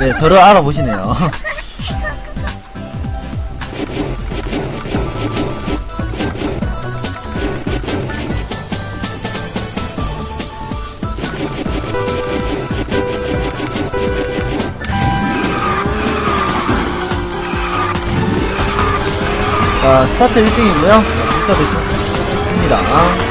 네, 저를 알아보시네요. 자, 스타트 1등이고요. 불사도 좀 좋습니다.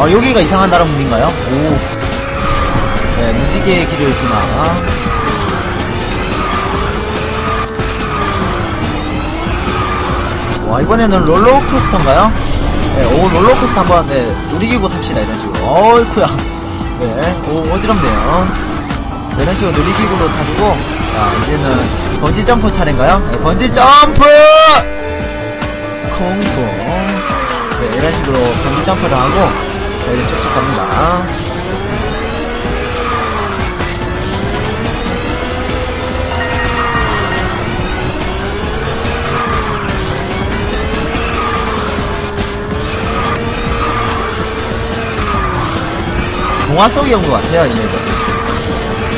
어, 여기가 이상한 나라 문인가요? 오. 네, 무지개의 길을 지나. 와, 이번에는 롤러코스터인가요? 네, 오, 롤러코스터 한번, 네, 놀이기구 탑시다, 이런 식으로. 어이쿠야. 네, 오, 어지럽네요. 자, 이런 식으로 놀이기구로 타주고, 자, 이제는 번지 점프 차례인가요? 네, 번지 점프! 콩콩. 네, 이런 식으로 번지 점프를 하고, 자, 이제 쭉쭉 갑니다. 동화 속의 연구 같아요, 이 맵은.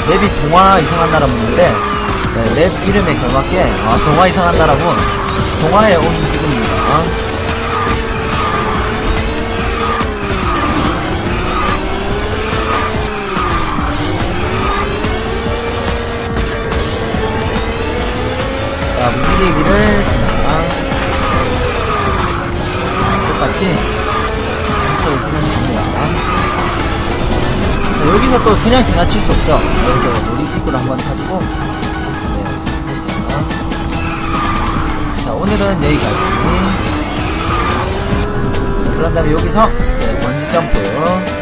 맵이 동화 이상한 나라 문인데, 네, 맵 이름에 걸맞게, 아, 동화 이상한 나라 문, 동화에 온 기분입니다. 자, 무지개 길을 지나. 똑같이, 붙여 있으면 됩니다. 자, 여기서 또 그냥 지나칠 수 없죠. 이렇게 놀이기구를 한번 타주고, 네, 자. 자, 오늘은 여기까지. 자, 그런 다음에 여기서, 네, 번지 점프.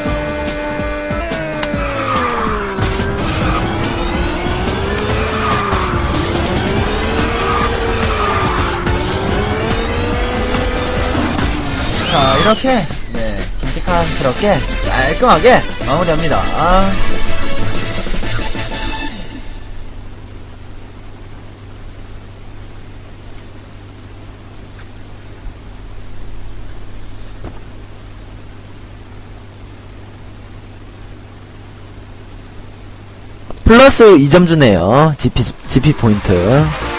자, 이렇게, 네, 기특한스럽게 깔끔하게 마무리합니다. 플러스 2점 주네요. GP, GP 포인트.